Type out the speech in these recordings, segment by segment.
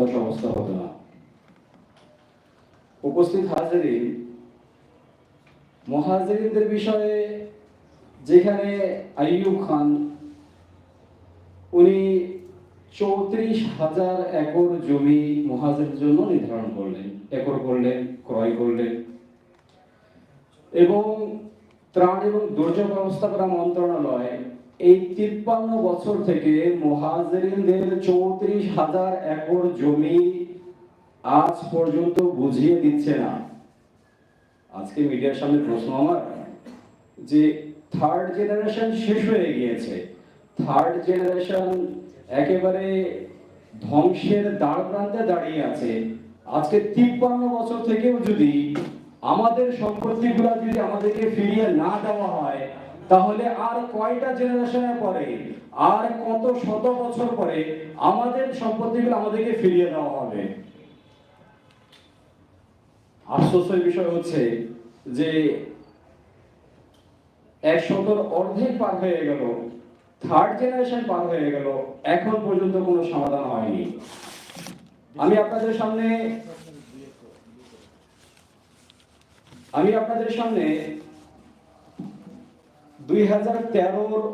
অবস্থা হতো না উপস্থিত হাজিরিন, মহাজিরিনদের বিষয়ে যেখানে আইয়ুব খান, উনি চৌত্রিশ হাজার একর জমি মহাজের জন্য নির্ধারণ করলেন, একর করলেন, ক্রয় করলেন। এবং ত্রাণ এবং দুর্যোগ ব্যবস্থাপনা মন্ত্রণালয় এই তিপ্পান্ন বছর থেকে মহাজেরিনদের চৌত্রিশ হাজার একর জমি আজ পর্যন্ত বুঝিয়ে দিচ্ছে না। আজকে মিডিয়ার সামনে প্রশ্ন আমার, যে থার্ড জেনারেশন শেষ হয়ে গিয়েছে। থার্ড জেনারেশন একেবারে ধ্বংসের দ্বার প্রান্তে দাঁড়িয়ে আছে। আজকে তিপ্পান্ন বছর থেকেও যদি আমাদের সম্পত্তিগুলো যদি আমাদেরকে ফিরিয়ে না দেওয়া হয় তাহলে আর কয়টা জেনারেশনের পরে, আর কত শত বছর পরে আমাদের সম্পত্তিগুলো আমাদেরকে ফিরিয়ে দেওয়া হবে? আফসোসের বিষয় হচ্ছে যে এক শতর অর্ধেক পার হয়ে গেল থার্ড জেনারেশন পার হয়ে গেল, এখন পর্যন্ত কোনো সমাধান হয়নি। আমি আপনাদের সামনে আমি আপনাদের সামনে দুই হাজার তেরোর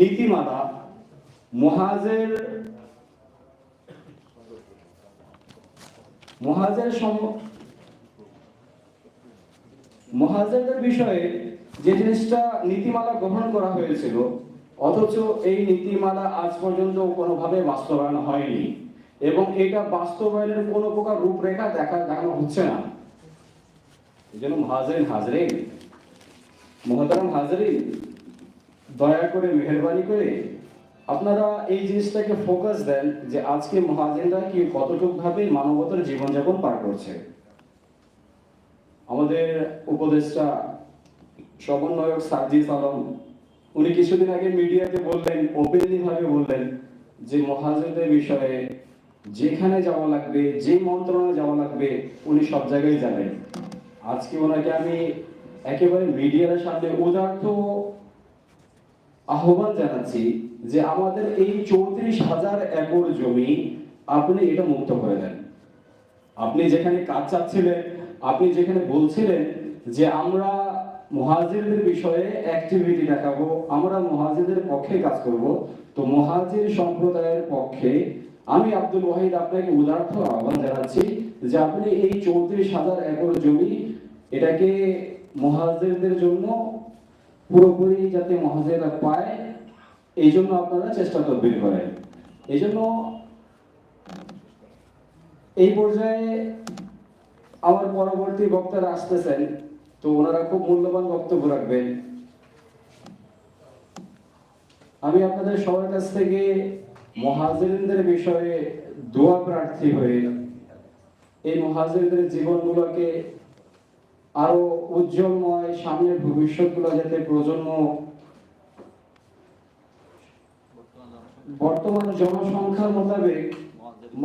নীতিমালা মহাজের মহাজের মহাজেরদের বিষয়ে যে জিনিসটা নীতিমালা গ্রহণ করা হয়েছিল, অথচ এই নীতিমালা আজ পর্যন্ত কোনোভাবে বাস্তবায়ন হয়নি এবং এটা বাস্তবায়নের কোনো প্রকার রূপরেখা দেখা দেখানো হচ্ছে না। এই জন্য মহাজরিন হাজরিন, মহতারাম হাজরিন দয়া করে মেহরবানি করে আপনারা এই জিনিসটাকে ফোকাস দেন যে আজকে মহাজেনরা কি কতটুকু ভাবে মানবতার জীবনযাপন পার করছে। আমাদের উপদেষ্টা সমন্বয়ক সার্জিস আলম, উনি কিছুদিন আগে মিডিয়াতে বললেন ওপেনলি ভাবে বললেন যে মহাজেদের বিষয়ে যেখানে যাওয়া লাগবে যে মন্ত্রণালয়ে যাওয়া লাগবে, উনি সব জায়গায় যাবেন। আজকে ওনাকে আমি একেবারে মিডিয়ার সামনে উদার্থ আহ্বান জানাচ্ছি যে আমাদের এই চৌত্রিশ হাজার একর জমি আপনি এটা মুক্ত করে দেন। আপনি যেখানে কাজ চাচ্ছিলেন, আপনি যেখানে বলছিলেন যে আমরা মহাজিরদের বিষয়ে অ্যাক্টিভিটি দেখাবো, আমরা মহাজিরদের পক্ষে কাজ করব, তো মহাজির সম্প্রদায়ের পক্ষে আমি আব্দুল ওয়াহিদ আপনাকে উদার্থ আহ্বান জানাচ্ছি যে আপনি এই চৌত্রিশ হাজার একর জমি এটাকে মহাজিরদের জন্য পুরোপুরি যাতে মহাজেরা পায় এই জন্য আপনারা চেষ্টা তদবির করেন। এই জন্য এই পর্যায়ে আমার পরবর্তী বক্তারা আসতেছেন, তো ওনারা খুব মূল্যবান বক্তব্য রাখবেন। আমি আপনাদের সবার কাছ থেকে মহাজিরদের বিষয়ে দোয়া প্রার্থী হয়ে এই মহাজিরদের জীবনগুলোকে আরও উজ্জ্বলময় সামনের ভবিষ্যৎগুলো যাতে প্রজন্ম বর্তমান জনসংখ্যার মোতাবেক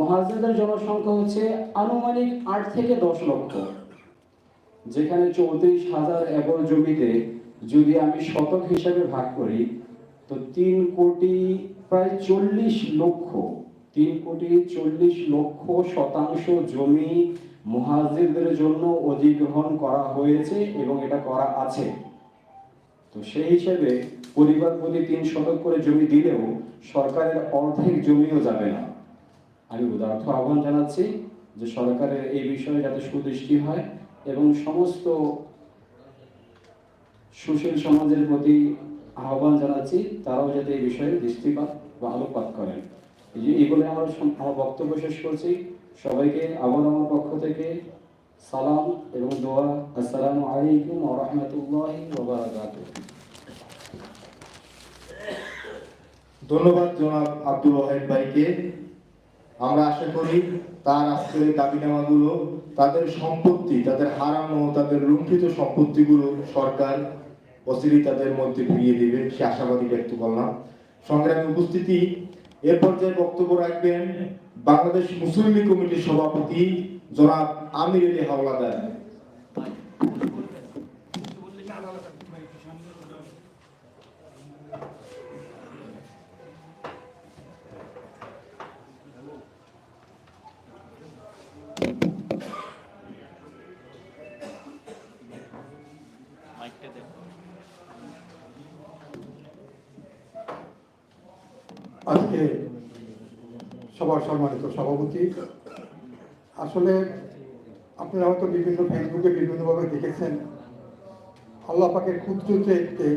মহাজেদের জনসংখ্যা হচ্ছে আনুমানিক আট থেকে দশ লক্ষ, যেখানে চৌত্রিশ হাজার একর জমিতে যদি আমি শতক হিসাবে ভাগ করি, তো তিন কোটি প্রায় চল্লিশ লক্ষ, তিন কোটি চল্লিশ লক্ষ শতাংশ জমি মহাজিরদের জন্য অধিগ্রহণ করা হয়েছে এবং এটা করা আছে। তো সেই হিসেবে পরিবার প্রতি তিন শতক করে জমি দিলেও সরকারের অর্ধেক জমিও যাবে না। আমি উদার্থ আহ্বান জানাচ্ছি যে সরকারের এই বিষয়ে যাতে সুদৃষ্টি হয় এবং সমস্ত সুশীল সমাজের প্রতি আহ্বান জানাচ্ছি, তারাও যাতে এই বিষয়ে দৃষ্টিপাত বা আলোকপাত করেন। এই যে এগুলো আমার আমার বক্তব্য শেষ করছি। সবাইকে আবার আমার পক্ষ থেকে সালাম এবং দোয়া। আসসালামু আলাইকুম রাহমাতুল্লাহি ধন্যবাদ জনাব আব্দুল ওয়াহেদ ভাইকে। আমরা আশা করি তার আজকের দাবিনামাগুলো, তাদের সম্পত্তি, তাদের হারানো তাদের লুণ্ঠিত সম্পত্তিগুলো সরকার অচিরেই তাদের মধ্যে ফিরিয়ে দেবে, সে আশাবাদী ব্যক্ত করলাম। সংগ্রামী উপস্থিতি, এরপর যে বক্তব্য রাখবেন বাংলাদেশ মুসলিম লীগ কমিটির সভাপতি জনাব আমির আলী হাওলাদার। সবার সম্মানিত সভাপতি। আসলে আপনারা হয়তো বিভিন্ন ফেসবুকে বিভিন্নভাবে দেখেছেন। আল্লাহ পাকের কুদরতে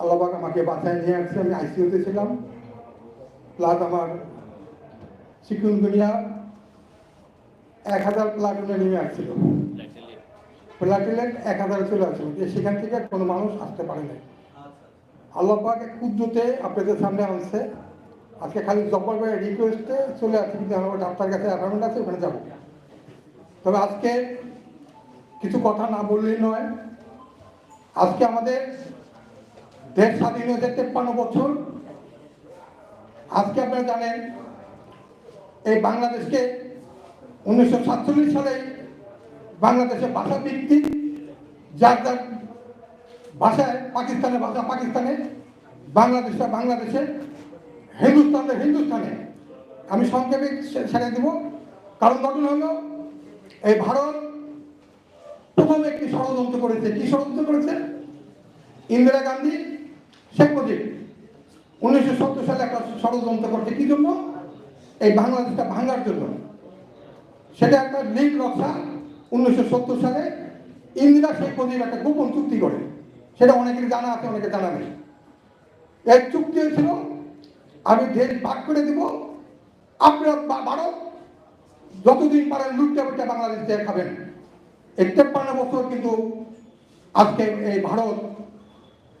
আল্লাহ আমাকে বাঁচায় নিয়ে আসছে। আমি আইসিউতে ছিলাম। প্লাস আমার চিকুন দুনিয়া এক হাজার প্লাটুনে নেমে আসছিল। প্লাটিলেট এক হাজারে চলে আসছিল। যে সেখান থেকে কোনো মানুষ আসতে পারে না আল্লাহ পাক আপনাদের সামনে আনছে। আজকে খালি জব্বার ভাইয়ের রিকোয়েস্টে চলে আসছে, কিন্তু আমার ডাক্তার কাছে অ্যাপয়েন্টমেন্ট আছে, ওখানে যাব। তবে আজকে কিছু কথা না বললেই নয়, আজকে আমাদের দেশ স্বাধীন হয়েছে তেপ্পান্ন বছর। আজকে আপনারা জানেন, এই বাংলাদেশকে উনিশশো সাতচল্লিশ সালে বাংলাদেশে ভাষা ভিত্তিক, যার যার ভাষায় পাকিস্তানের ভাষা পাকিস্তানে, বাংলাদেশটা বাংলাদেশে হিন্দুস্তানটা হিন্দুস্তানে। আমি সংক্ষেপে ছেড়ে দেব। কারণ ঘটনা হলো, এই ভারত প্রথম একটি ষড়যন্ত্র করেছে। কি ষড়যন্ত্র করেছে? ইন্দিরা গান্ধী, শেখ মুজিব। উনিশশো সত্তর সালে একটা ষড়যন্ত্র করছে। কি জন্য? এই বাংলাদেশটা ভাঙার জন্য। সেটা একটা লিগ নকশা উনিশশো সত্তর সালে ইন্দিরা শেখ মুজিব একটা গোপন চুক্তি করে। সেটা অনেকের জানা আছে অনেকে জানা নেই। এই চুক্তি হয়েছিল আমি দেশ ভাগ করে দিব। আপনারা বা- ভারত যতদিন পারেন লুটটা বুটটা বাংলাদেশ থেকে খাবেন। এই তেপ্পান্ন বছর কিন্তু আজকে এই ভারত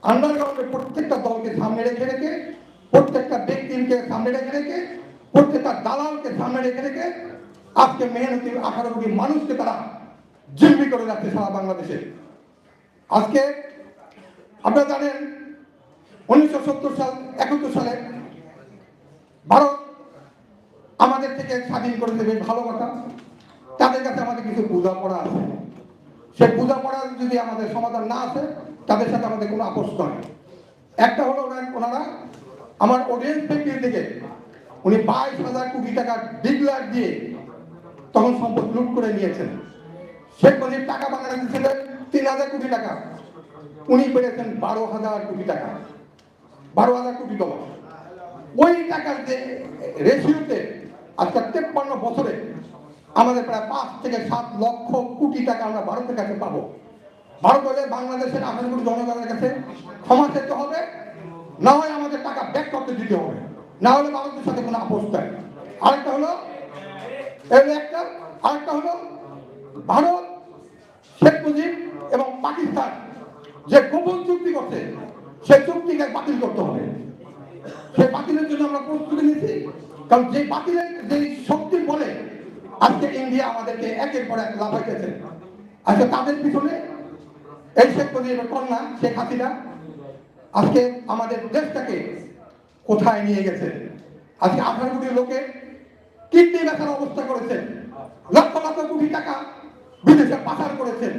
আন্ডারগ্রাউন্ডের প্রত্যেকটা দলকে সামনে রেখে রেখে, প্রত্যেকটা ব্যক্তিকে সামনে রেখে রেখে, প্রত্যেকটা দালালকে সামনে রেখে রেখে আজকে মেহনতি আঠারো কোটি মানুষকে তারা জিম্মি করে যাচ্ছে সারা বাংলাদেশে। আজকে আপনারা জানেন, উনিশশো সত্তর সাল, একাত্তর সালে ভারত আমাদের থেকে স্বাধীন করে দেবে ভালো কথা। তাদের কাছে আমাদের কিছু পূজা পড়া আছে। সে পূজা পড়ার যদি আমাদের সমাধান না আছে তাদের সাথে আমাদের কোনো আপোষ নয়। একটা হলো ওনার- আমার অডিয়েন্স ব্যক্তির দিকে উনি বাইশ হাজার কোটি টাকা ডিগলার দিয়ে তখন সম্পদ লুট করে নিয়েছেন। শেখ মুজিব টাকা বাংলাদেশে ছিলেন তিন হাজার কোটি টাকা। উনি পেরেছেন বারো হাজার কোটি টাকা। বারো হাজার কোটি ডলার। ওই টাকার যে রেশিওতে আজকে তেপ্পান্ন বছরে আমাদের প্রায় পাঁচ থেকে সাত লক্ষ কোটি টাকা আমরা ভারতের কাছে পাবো। ভারত হলে বাংলাদেশের কোটি জনগণের কাছে ক্ষমা চেতে হবে, না হয় আমাদের টাকা ব্যাক করতে দিতে হবে। না হলে ভারতের সাথে কোনো আপোষ নাই। আরেকটা হলো এই একটা, আরেকটা হলো, ভারত, শেখ মুজিব এবং পাকিস্তান যে গোপন চুক্তি করছে, সেই চুক্তিকে বাতিল করতে হবে সেই বাতিলের জন্য আমরা কারণ যে বাতিলের যে শক্তি বলে, আজকে ইন্ডিয়া আমাদেরকে একের পর এক লাফাইতেছে। আজকে তাদের পিছনে এই শেখ মুজিবের কন্যা শেখ হাসিনা আজকে আমাদের দেশটাকে কোথায় নিয়ে গেছে? আজকে আঠারো কোটি লোকের কিডনি বেচার অবস্থা করেছেন লক্ষ লক্ষ কোটি টাকা বিদেশে পাচার করেছেন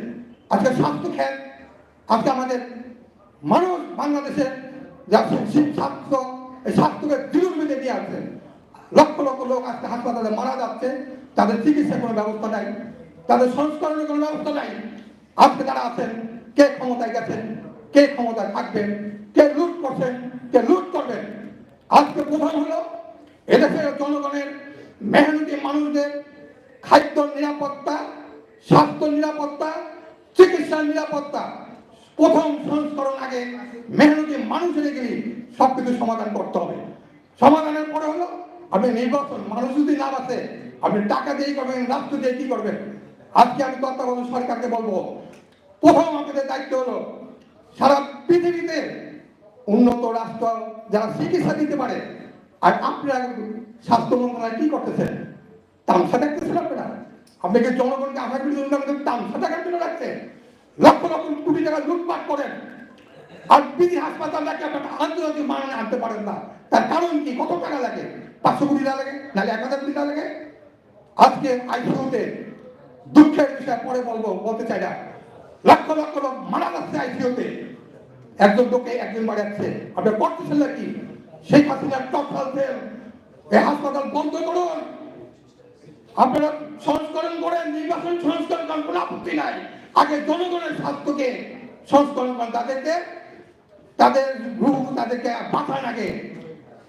আজকে স্বাস্থ্য খেত, আজকে আমাদের মানুষ বাংলাদেশের যা স্বাস্থ্য এই স্বাস্থ্যকে দৃঢ় মেনে নিয়ে আসছেন। লক্ষ লক্ষ লোক আজকে হাসপাতালে মারা যাচ্ছে। তাদের চিকিৎসার কোনো ব্যবস্থা নাই। তাদের সংস্করণের কোনো ব্যবস্থা নাই। আজকে যারা আছেন, কে ক্ষমতায় গেছেন, কে ক্ষমতায় থাকবেন, কে লুট করছেন, কে লুট করবেন। আজকে প্রধান হলো এদেশের জনগণের মেহনতি মানুষদের খাদ্য নিরাপত্তা, স্বাস্থ্য নিরাপত্তা চিকিৎসার নিরাপত্তা। প্রথম সংস্করণ আগে মেহনতি মানুষের গেলে সবকিছু সমাধান করতে হবে। সমাধানের পরে হলো, আপনি নির্বাচন, মানুষ যদি না বাঁচে আপনি টাকা দিয়ে করবেন, রাষ্ট্র দিয়ে কি করবেন? আজকে আমি তত্ত্বাবধান সরকারকে বলব। প্রথম আমাদের দায়িত্ব হলো, সারা পৃথিবীতে উন্নত রাষ্ট্র যারা চিকিৎসা দিতে পারে, আর আপনারা স্বাস্থ্য মন্ত্রণালয় কি করতেছেন? তামসা দেখতেছেন আপনারা? আপনি কি জনগণকে আশা করি তামসা টাকার জন্য রাখছেন? লক্ষ লক্ষ কোটি টাকা লুটপাট করেন। আর বিধি হাসপাতালটাকে আপনারা আন্তর্জাতিক মানে আনতে পারেন না। তার কারণ কি? কত টাকা লাগে? পাঁচশো কোটি টাকা লাগে? নাহলে এক হাজার কোটি টাকা লাগে? আজকে আইসিউতে দুঃখের বিষয় পরে বলব, বলতে চাই না। লক্ষ লক্ষ লোক মারা যাচ্ছে আইসিউতে একজন লোকে একজন বাড়ি যাচ্ছে আপনি করতেছেন নাকি সেই হাসিনার টক ফেলছেন এই হাসপাতাল বন্ধ করুন। আপনারা সংস্করণ করেন, নির্বাচন সংস্করণ করেন কোনো আপত্তি নাই। আগে জনগণের স্বাস্থ্যকে সংস্করণ করেন তাদেরকে, তাদের রূপ তাদেরকে বাঁচান আগে।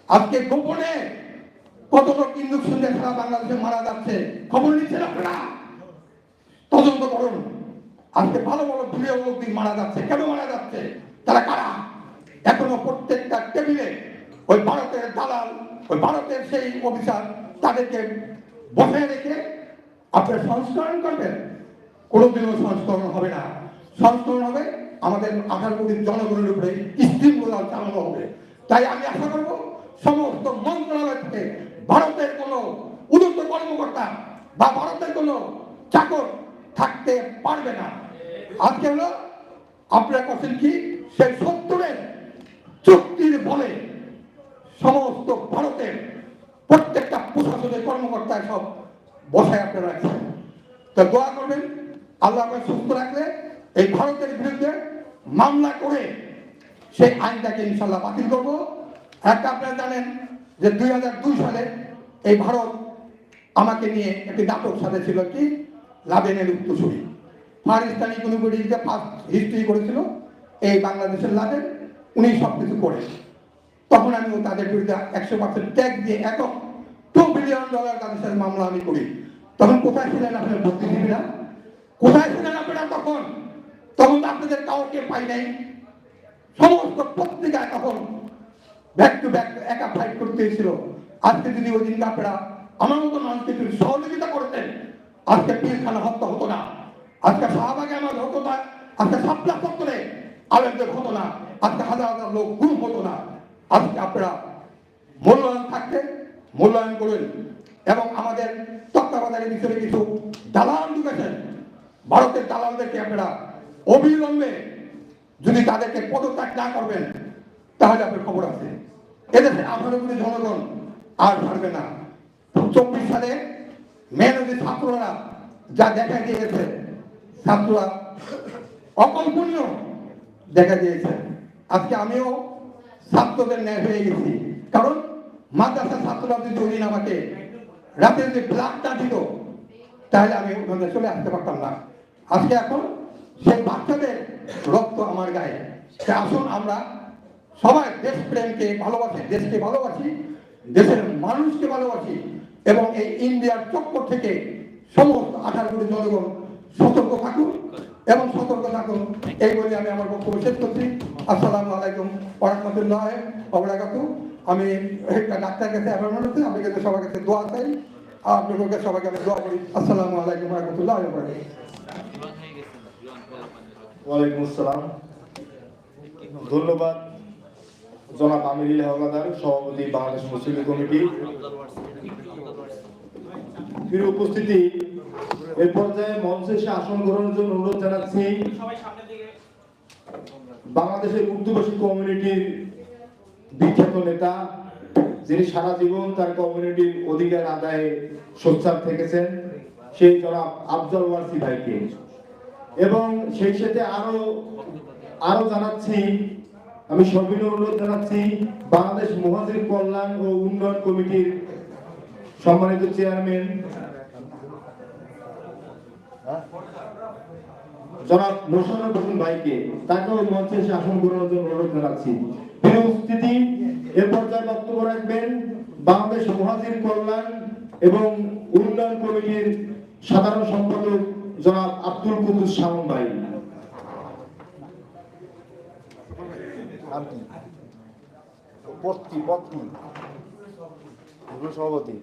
আজকে গোপনে কত লোক কিন্তু শুনতে সারা বাংলাদেশে মারা যাচ্ছে, খবর নিচ্ছেন আপনারা? তদন্ত করুন। আজকে ভালো ভালো প্রিয় লোক মারা যাচ্ছে। কেন মারা যাচ্ছে? তারা কারা? এখনও প্রত্যেকটা টেবিলে ওই ভারতের দালাল, ওই ভারতের সেই অফিসার তাদেরকে বসায় রেখে আপনার সংস্করণ করবেন? কোনোদিনও সংস্করণ হবে না। সংস্করণ হবে আমাদের আঠারো কোটি জনগণের উপরে স্কিমগুলো চালানো হবে। তাই আমি আশা করব সমস্ত মন্ত্রণালয় থেকে ভারতের কোনো উন্নত কর্মকর্তা বা ভারতের কোনো চাকর থাকতে পারবে না। আজকে হলো আপনারা করছেন কি? সেই সত্তরের চুক্তির বলে সমস্ত ভারতের প্রত্যেকটা প্রশাসনের কর্মকর্তা সব বসায় আপনারা রাখছেন। তো দোয়া করবেন আল্লাহ আপনাকে সুস্থ রাখলে, এই ভারতের বিরুদ্ধে মামলা করে সেই আইনটাকে ইনশাল্লাহ বাতিল করব। একটা আপনারা জানেন যে দুই হাজার দুই সালে এই ভারত আমাকে নিয়ে একটি নাটক সাথে ছিল কি? লাদেনের উত্তরসূরি। পাকিস্তানি কোনো যে ফার্স্ট হিস্ট্রি করেছিল, এই বাংলাদেশের লাদেন উনি সব কিছু করে। তখন আমি তাদের বিরুদ্ধে একশো পার্সেন্ট ট্যাগ দিয়ে একক টু বিলিয়ন ডলার তাদের সাথে মামলা আমি করি। তখন কোথায় ছিলেন আপনার বুদ্ধিজীবীরা কোথায় ছিলেন আপনারা তখন তখন আপনাদের কাউকে পাই নাই। সমস্ত পত্রিকায় তখন ব্যাক টু ব্যাক একা ফাইট করতে ছিল আজকে যদি ওই দিনকে আপনারা আমার মতো মানুষকে একটু সহযোগিতা করতেন, আজকে পিলখানা হত্যা হতো না। আজকে শাহবাগে আমার হতো না। আজকে সাপলা চত্বরে আলেমদের হতো না। আজকে হাজার হাজার লোক গুম হতো না। আজকে আপনারা মূল্যায়ন থাকতে মূল্যায়ন করবেন এবং আমাদের তত্ত্বাবধানের ভিতরে কিছু দালাল ঢুকেছেন। ভারতের দালালদেরকে আপনারা অবিলম্বে যদি তাদেরকে পদত্যাগ না করবেন, তাহলে আপনার খবর আছে। এদেশে কোটি জনগণ আর ছাড়বে না। চব্বিশ সালে মেহনতি ছাত্ররা যা দেখা গিয়েছে, ছাত্ররা অকল্পনীয় দেখা দিয়েছে আজকে আমিও ছাত্রদের ন্যায় হয়ে গেছি। কারণ মাদ্রাসা ছাত্ররা যদি ওই আমাকে রাতে যদি ব্লাডটা দিত, তাহলে আমি ওখানে চলে আসতে পারতাম না। আজকে এখন সেই বাচ্চাদের রক্ত আমার গায়ে। আসুন আমরা সবাই দেশপ্রেমকে ভালোবাসি, দেশকে ভালোবাসি, দেশের মানুষকে ভালোবাসি এবং এই ইন্ডিয়ার চক্কর থেকে সমস্ত আঠারো কোটি জনগণ সতর্ক থাকুন এবং সতর্ক থাকুন। এই বলে আমি আমার বক্তব্য শেষ করছি। আসসালামু আলাইকুম ওরহমতুল্লাহ অবরাকাতু আমি একটা ডাক্তার কাছে অ্যাপয়েন্টমেন্ট হচ্ছে আপনি কাছে সবার কাছে দোয়া চাই। আর আপনাদের সবাইকে আমি দোয়া করি। আসসালামু আলাইকুম রহমতুল্লাহ ওয়ালাইকুম আসসালাম। ধন্যবাদ জনাব আমির হাওলাদার, সভাপতি বাংলাদেশ মুসলিম কমিটি। উপস্থিতি পর্যায়ে মঞ্চে এসে আসন গ্রহণের জন্য অনুরোধ জানাচ্ছি বাংলাদেশের উর্দুভাষী কমিউনিটির বিখ্যাত নেতা, যিনি সারা জীবন তার কমিউনিটির অধিকার আদায়ে সোচ্চার থেকেছেন, সেই জনাব আফজল ওয়ারসি ভাইকে। এবং সেই সাথে আরও আরও জানাচ্ছি, আমি সবিনয় অনুরোধ জানাচ্ছি, বাংলাদেশ মহাজির কল্যাণ ও উন্নয়ন কমিটির সম্মানিত চেয়ারম্যান। জনাব মোশাররফ হোসেন ভাইকে তাকেও মঞ্চে এসে আসন গ্রহণের জন্য অনুরোধ জানাচ্ছি। প্রিয় উপস্থিতি এ পর্যায়ে বক্তব্য রাখবেন বাংলাদেশ মহাজির কল্যাণ এবং উন্নয়ন কমিটির সাধারণ সম্পাদক জনাব আব্দুল কুদ্দুস শামন ভাই। সভাপতি।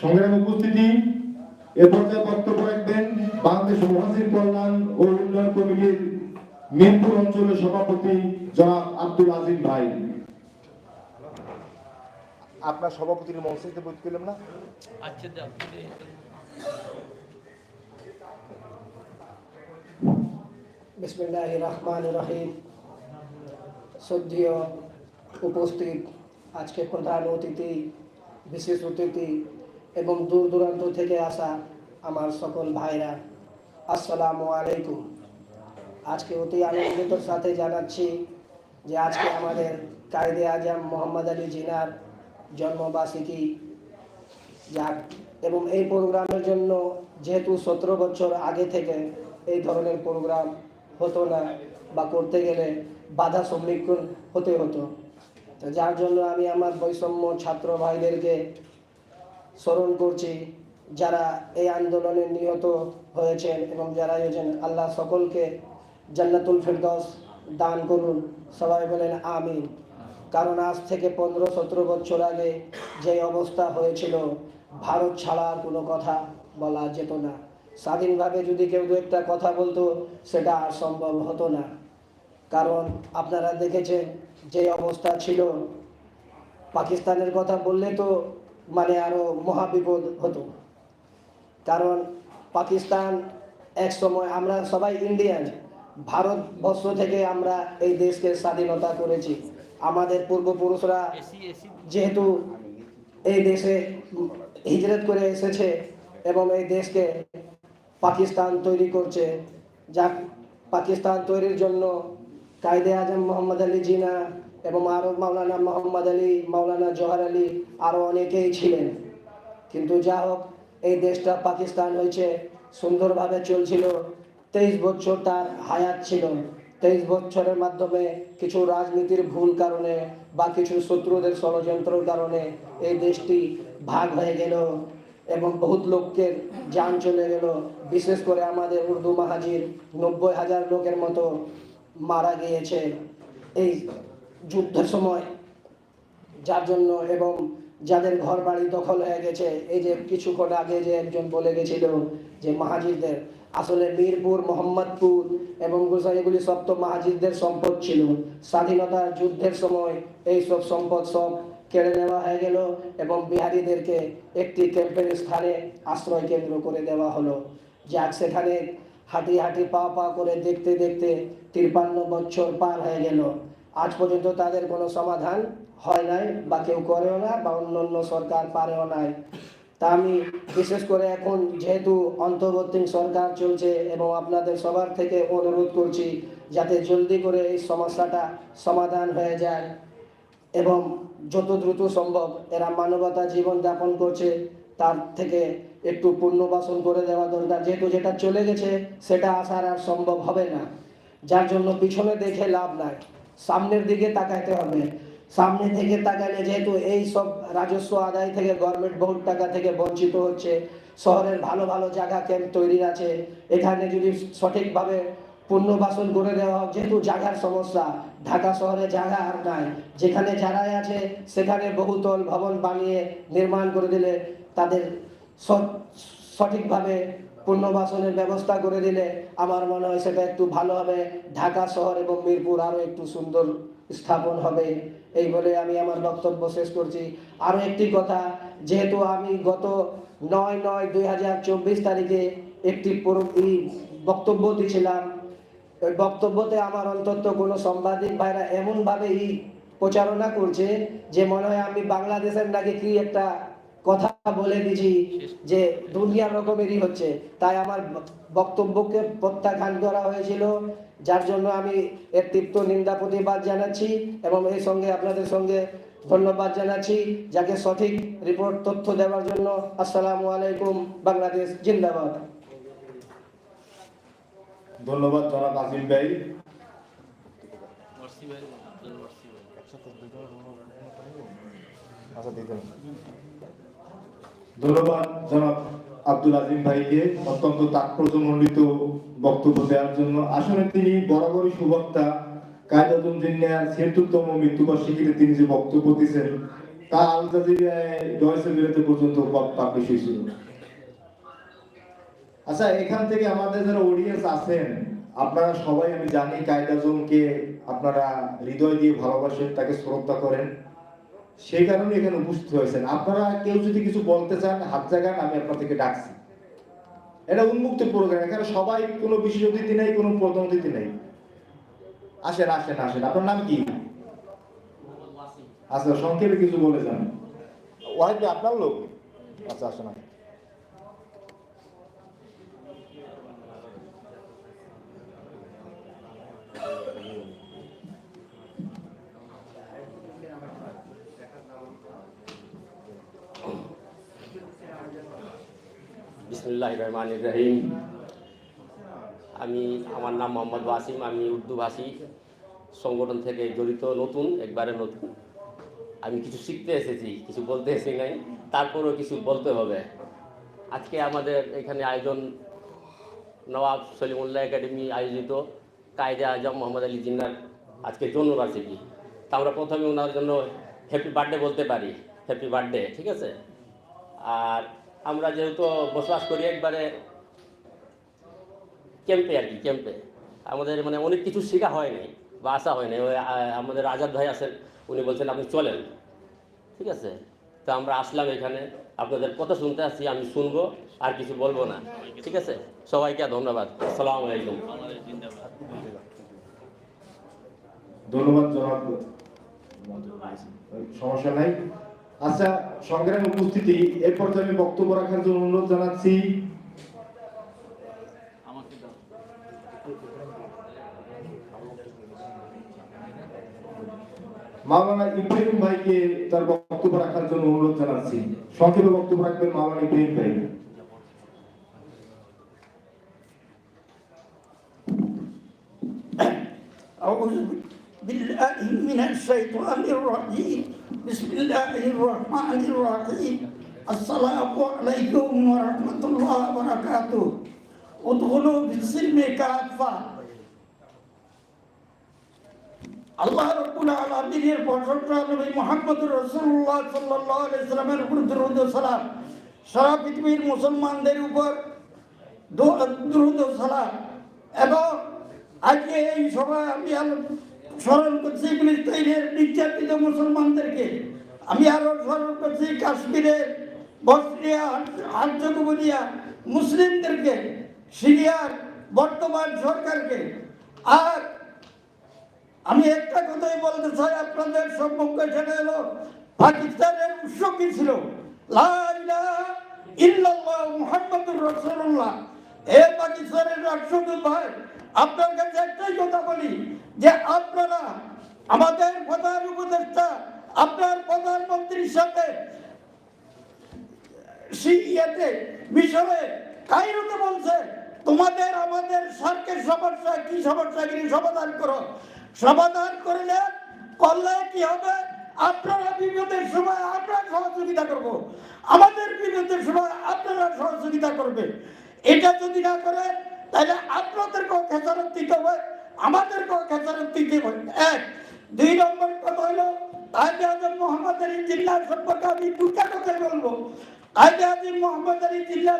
সংগ্রামী উপস্থিতি এ পর্যায়ে বক্তব্য রাখবেন বাংলাদেশ কল্যাণ ও উন্নয়ন কমিটির মিরপুর অঞ্চলের সভাপতি জনাব আব্দুল আজিজ ভাই। আপনার সভাপতির মঞ্চে বোধ করলাম না? আচ্ছা বিসমিল্লাহ রহমান রহিম শ্রদ্ধীয় উপস্থিত আজকে প্রধান অতিথি, বিশেষ অতিথি এবং দূর দূরান্ত থেকে আসা আমার সকল ভাইরা, আসসালামু আলাইকুম। আজকে অতি আনন্দিত সাথে জানাচ্ছি যে আজকে আমাদের কায়দে আজম মোহাম্মদ আলী জিনার জন্মবার্ষিকী যাক এবং এই প্রোগ্রামের জন্য যেহেতু সতেরো বছর আগে থেকে এই ধরনের প্রোগ্রাম হতো না বা করতে গেলে বাধা সম্মুখীন হতে হতো। তো যার জন্য আমি আমার বৈষম্য ছাত্র ভাইদেরকে স্মরণ করছি, যারা এই আন্দোলনে নিহত হয়েছেন এবং যারা হয়েছেন আল্লাহ সকলকে জান্নাতুল ফেরদৌস দান করুন। সবাই বলেন আমিন। কারণ আজ থেকে পনেরো সতেরো বছর আগে যে অবস্থা হয়েছিল, ভারত ছাড়া কোনো কথা বলা যেত না। স্বাধীনভাবে যদি কেউ দু একটা কথা বলতো, সেটা আর সম্ভব হতো না। কারণ আপনারা দেখেছেন যে অবস্থা ছিল। পাকিস্তানের কথা বললে তো মানে আরও মহাবিপদ হতো। কারণ পাকিস্তান এক সময় আমরা সবাই ইন্ডিয়ান, ভারতবর্ষ থেকে আমরা এই দেশকে স্বাধীনতা করেছি। আমাদের পূর্বপুরুষরা যেহেতু এই দেশে হিজরত করে এসেছে এবং এই দেশকে পাকিস্তান তৈরি করছে। যা পাকিস্তান তৈরির জন্য কায়দে আজম মোহাম্মদ আলী জিনা এবং আরও মাওলানা মোহাম্মদ আলী, মাওলানা জোহার আলী আরও অনেকেই ছিলেন। কিন্তু যা হোক, এই দেশটা পাকিস্তান হয়েছে, সুন্দরভাবে চলছিল। তেইশ বছর তার হায়াত ছিল। তেইশ বছরের মাধ্যমে কিছু রাজনীতির ভুল কারণে বা কিছু শত্রুদের ষড়যন্ত্রের কারণে এই দেশটি ভাগ হয়ে গেল। এবং বহুত লোকের যান চলে গেল। বিশেষ করে আমাদের উর্দু মাহাজির নব্বই হাজার লোকের মতো মারা গিয়েছে এই যুদ্ধের সময়। যার জন্য এবং যাদের ঘর বাড়ি দখল হয়ে গেছে, এই যে কিছুক্ষণ আগে যে একজন বলে গেছিল যে মাহাজিরদের, আসলে মিরপুর, মোহাম্মদপুর এবং এগুলি সব তো মাহাজিরদের সম্পদ ছিল। স্বাধীনতার যুদ্ধের সময় এই সব সম্পদ সব কেড়ে নেওয়া হয়ে গেল এবং বিহারীদেরকে একটি ক্যাম্পের স্থানে আশ্রয় কেন্দ্র করে দেওয়া হলো। যাক, সেখানে হাঁটি হাঁটি পা পা করে দেখতে দেখতে তিরপান্ন বছর পার হয়ে গেল। আজ পর্যন্ত তাদের কোনো সমাধান হয় নাই বা কেউ করেও না বা অন্য অন্য সরকার পারেও নাই। তা আমি বিশেষ করে এখন যেহেতু অন্তর্বর্তী সরকার চলছে এবং আপনাদের সবার থেকে অনুরোধ করছি, যাতে জলদি করে এই সমস্যাটা সমাধান হয়ে যায়। এবং যত দ্রুত সম্ভব এরা মানবতা জীবন যাপন করছে, তার থেকে একটু পুনর্বাসন করে দেওয়া দরকার। যেহেতু যেটা চলে গেছে, সেটা আসার আর সম্ভব হবে না। যার জন্য পিছনে দেখে লাভ নাই। সামনের দিকে তাকাইতে হবে। সামনে থেকে তাকালে যেহেতু এই সব রাজস্ব আদায় থেকে গভর্নমেন্ট বহু টাকা থেকে বঞ্চিত হচ্ছে, শহরের ভালো ভালো জায়গা ক্যাম্প তৈরি আছে। এখানে যদি সঠিকভাবে পুনর্বাসন করে দেওয়া হোক, যেহেতু জায়গার সমস্যা, ঢাকা শহরে জায়গা আর নাই, যেখানে জায়গায় আছে, সেখানে বহুতল ভবন বানিয়ে নির্মাণ করে দিলে তাদের সঠিকভাবে পুনর্বাসনের ব্যবস্থা করে দিলে আমার মনে হয় সেটা একটু ভালো হবে। ঢাকা শহর এবং মিরপুর আরও একটু সুন্দর স্থাপন হবে, এই বলে আমি আমার বক্তব্য শেষ করছি। আরও একটি কথা, যেহেতু আমি গত নয় নয় দুই হাজার চব্বিশ তারিখে একটি বক্তব্য দিয়েছিলাম ওই বক্তব্যতে আমার অন্তত কোনো সাংবাদিক ভাইরা এমনভাবে ই প্রচারণা করছে যে মনে হয় আমি বাংলাদেশের নাকি কি একটা কথা বলে দিছি যে দুনিয়ার রকমেরই হচ্ছে। তাই আমার বক্তব্যকে প্রত্যাখ্যান করা হয়েছিল, যার জন্য আমি এর তীব্র নিন্দা প্রতিবাদ জানাচ্ছি এবং এই সঙ্গে আপনাদের সঙ্গে ধন্যবাদ জানাচ্ছি, যাকে সঠিক রিপোর্ট তথ্য দেওয়ার জন্য আসসালামু আলাইকুম, বাংলাদেশ জিন্দাবাদ। ধন্যবাদ জনাব আজিম ভাই। আচ্ছা ধন্যবাদ জনাব আব্দুল আজিম ভাইকে অত্যন্ত তাৎপর্যমণ্ডিত বক্তব্য দেওয়ার জন্য। আসলে তিনি বরাবরই সুবক্তা। কায়দাতুল জিন্নার ছিয়াত্তরতম মৃত্যুবার্ষিকীতে তিনি যে বক্তব্য দিয়েছেন তা আল জাজিরায় ডয়েসে বেরোতে পর্যন্ত পাবলিশ হয়েছিল আচ্ছা এখান থেকে আমাদের যারা অডিয়েন্স আছেন, আপনারা সবাই, আমি জানি কায়দাজমকে আপনারা হৃদয় দিয়ে ভালোবাসেন, তাকে শ্রদ্ধা করেন। সেই কারণে এখানে উপস্থিত হয়েছেন। আপনারা কেউ যদি কিছু বলতে চান, হাত জাগান, আমি আপনার থেকে ডাকছি। এটা উন্মুক্ত প্রোগ্রাম এখানে সবাই কোনো বিশেষ অতিথি নেই, কোনো প্রধান অতিথি নেই। আসেন আসেন আসেন। আপনার নাম কি? আচ্ছা সংক্ষেপে কিছু বলে যান। ওয়াহিদ আপনার লোক? আচ্ছা আসেন আসেন। বিসমুল্লাহ রহমান রহিম আমি, আমার নাম মোহাম্মদ ওয়াসিম আমি উর্দু ভাষী সংগঠন থেকে জড়িত, নতুন, একবারে নতুন। আমি কিছু শিখতে এসেছি, কিছু বলতে এসে নাই। তারপরেও কিছু বলতে হবে। আজকে আমাদের এখানে আয়োজন নওয়াব সলিমুল্লাহ একাডেমি আয়োজিত কায়দে আজম মোহাম্মদ আলী জিন্নার আজকে জন্মবার্ষিকী। তা আমরা প্রথমে ওনার জন্য হ্যাপি বার্থডে বলতে পারি। হ্যাপি বার্থডে ঠিক আছে? আর আমরা যেহেতু বসবাস করি একবারে ক্যাম্পে আর কি, ক্যাম্পে। আমাদের মানে অনেক কিছু শেখা হয়নি বা আসা হয়নি ওই আমাদের আজাদ ভাই আছেন, উনি বলছেন, আপনি চলেন। ঠিক আছে? তো আমরা আসলাম এখানে। আপনাদের কথা শুনতে আসছি আমি শুনব, আর কিছু বলব না। ঠিক আছে? সবাইকে ধন্যবাদ। আসসালামু আলাইকুম। ধন্যবাদ জনাব। সমস্যা নাই। আচ্ছা সংগ্রামের উপস্থিতি এরপর পর্যায়ে আমি বক্তব্য রাখার জন্য অনুরোধ জানাচ্ছি। মাওলানা ইব্রাহিম ভাইকে তার বক্তব্য রাখার জন্য অনুরোধ জানাচ্ছি। সংক্ষেপে বক্তব্য রাখবেন মাওলানা ইব্রাহিম ভাই। بالله من الشيطان الرجيم بسم الله الرحمن الرحيم السلام عليكم ورحمة الله وبركاته ادخلوا في السلم كافة আল্লাহ রব্বুল আলমিনের প্রশংসা নবী মোহাম্মদ রসুল্লাহ সাল্লাহ ইসলামের উপর দরুদ ও সালাম সারা পৃথিবীর মুসলমানদের উপর দো- দরুদ ও সালাম এবং আজকে এই সভায় আমি আলো- স্মরণ করছি ফিলিস্তিনের নির্যাতিত মুসলমানদেরকে। আমি আরও স্মরণ করছি কাশ্মীরের আর্জকুবনিয়া মুসলিমদেরকে, সিরিয়ার বর্তমান সরকারকে। আর আমি একটা কথাই বলতে চাই আপনাদের সম্মুখে সেটা হলো পাকিস্তানের উৎস কি ছিল? লা ইলাহা ইল্লাল্লাহ মুহাম্মাদুর রাসূলুল্লাহ। এ পাকিস্তানের রাষ্ট্রদূত ভাই, আপনার কাছে একটাই কথা বলি, যে আপনারা আমাদের প্রধান উপদেষ্টা, আপনার প্রধানমন্ত্রীর সাথে সিরিয়াতে মিশরে কাইরোতে বলছে, তোমাদের আমাদের সার্কের সমস্যা কি সমস্যা কি সমাধান করো। সমাধান করলে করলে কি হবে? আপনারা বিপদের সময় আমরা সহযোগিতা করব। আমাদের বিপদের সময় আপনারা সহযোগিতা করবে। এটা যদি না করে, তাহলে আপনাদেরকেও খেসারত দিতে হবে আমাদেরকেও খেসারত দিতে হবে। এক, দুই নম্বর কথা হলো কাজী আজম মোহাম্মদ আলী জিল্লা সম্পর্কে আমি দুটা কথাই বলব। কাজী আজম মোহাম্মদ জিল্লা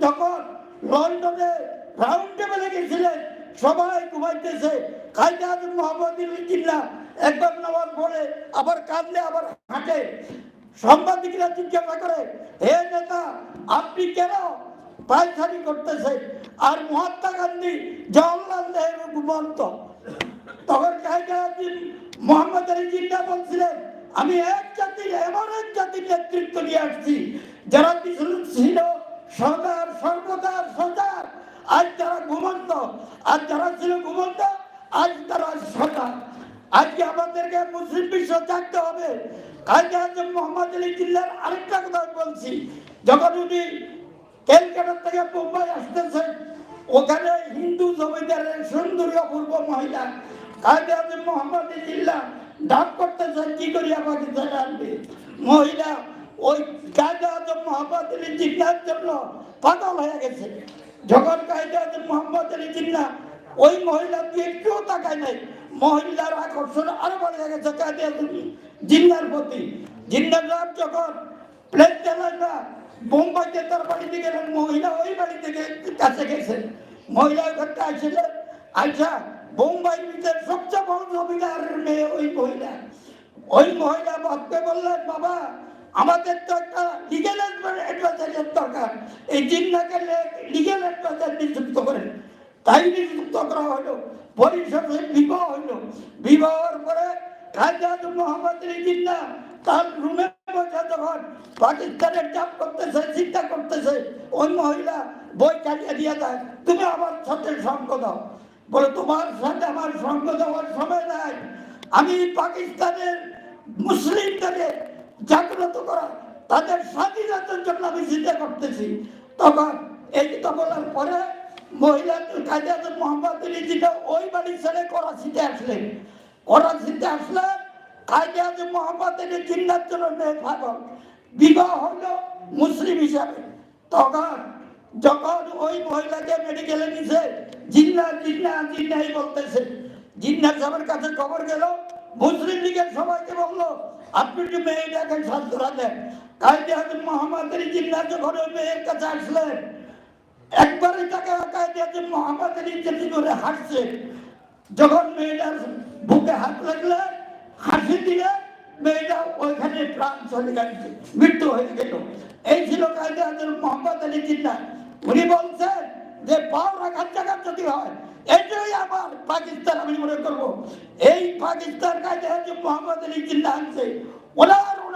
যখন- লন্ডনে রাউন্ড টেবিলে গেছিলেন, সবাই ঘুমাইতেছে কাজী আজম মোহাম্মদ আলী জিল্লা একবার নামাজ পড়ে, আবার কাঁদলে, আবার হাঁটে। সাংবাদিকরা জিজ্ঞাসা করে, হে নেতা, আপনি কেন পায়খানি করতেছে। আর মহাত্মা গান্ধী জওয়াহরলাল নেহরু ঘুমন্ত। তখন কায়দাদিন মোহাম্মদ আলী জিন্না বলছিলেন আমি এক জাতির, এমন এক জাতির নেতৃত্ব নিয়ে আসছি, যারা কিছু ছিল। সদার সর্বদা সদার আজ যারা ঘুমন্ত। আর যারা ছিল ঘুমন্ত, আজ তারা সদার আজকে আমাদেরকে মুসলিম বিশ্ব জাগতে হবে। কাজে আজম মোহাম্মদ আলী জিল্লার আরেকটা কথা বলছি। যখন উনি ক্যালকাটা থেকে মুম্বাই আসতেছে। ওখানে হিন্দু জমিদারের সুন্দরী অপূর্ব মহিলা, কাজে আজম মোহাম্মদ জিল্লা ডাক করতেছে, কি করিয়া পাকিস্তানে আনবে? মহিলা ওই কাজে আজম মোহাম্মদ আলী জিল্লার জন্য পাগল হয়ে গেছে। যখন কাজে আজম মোহাম্মদ আলী জিল্লা ওই মহিলা দিয়ে একটুও তাকায় নাই, মহিলার আকর্ষণ আরও বেড়ে গেছে কাজে আজম জিল্লার প্রতি। সাহেব যখন প্লেন চালায় না বোম্বাইতে তার বাড়িতে গেলেন মহিলা ওই বাড়ি থেকে কাছে গেছেন। মহিলা ঘরটা আসছিলেন আচ্ছা বোম্বাই ভিতরে সবচেয়ে বড় জমিদারের মেয়ে ওই মহিলা। ওই মহিলা ভাবতে বললেন, বাবা, আমাদের তো একটা লিগেল অ্যাডভাইজারের দরকার। এই জিন্নাকে লিগেল অ্যাডভাইজার নিযুক্ত করেন। তাই নিযুক্ত করা হলো। পরিষদে বিবাহ হইল বিবাহের পরে কাজাদ মোহাম্মদ জিন্না তার রুমে বসে যখন পাকিস্তানের চাপ করতেছে চিন্তা করতেছে। ওই মহিলা বই কাটিয়ে দিয়ে দেয় তুমি আমার সাথে সঙ্গ দাও। বলে, তোমার সাথে আমার সঙ্গ দেওয়ার সময় নাই। আমি পাকিস্তানের মুসলিমদের জাগ্রত করা, তাদের স্বাধীনতার জন্য আমি চিন্তা করতেছি। তখন এই কথা বলার পরে মহিলা কাজী মোহাম্মদ যেটা ওই বাড়ি ছেড়ে করাচিতে আসলেন। করাচিতে আসলে কাজী আজম মোহাম্মদ আলী জিন্নার জন্য মেয়ে পাগল। বিবাহ হলো মুসলিম হিসাবে। তখন যখন ওই মহিলাকে মেডিকেলে নিছে, জিন্না জিন্না জিন্নাই বলতেছে। জিন্না সাহেবের কাছে খবর গেল, মুসলিম লীগের সবাইকে বলল, আপনি একটু মেয়েটাকে সান্ত্বনা দেন। কাজী আজম মোহাম্মদ আলী জিন্না যখন ওই মেয়ের কাছে আসলেন একবারে তাকে একাই দিয়েছে মোহাম্মদ আলী করে হাসছে। যখন মেয়েটার বুকে হাত লাগলে হাসি দিলে মেয়েটা ওইখানে প্রাণ চলে গেছে, মৃত্যু হয়ে গেল। এই ছিল আজম মোহাম্মদ আলী জিন্না উনি বলছেন যে পাও রাখার জায়গা যদি হয়, এটাই আমার পাকিস্তান, আমি মনে করব। এই পাকিস্তান আজম মোহাম্মদ আলী জিন্না আনছে ওনার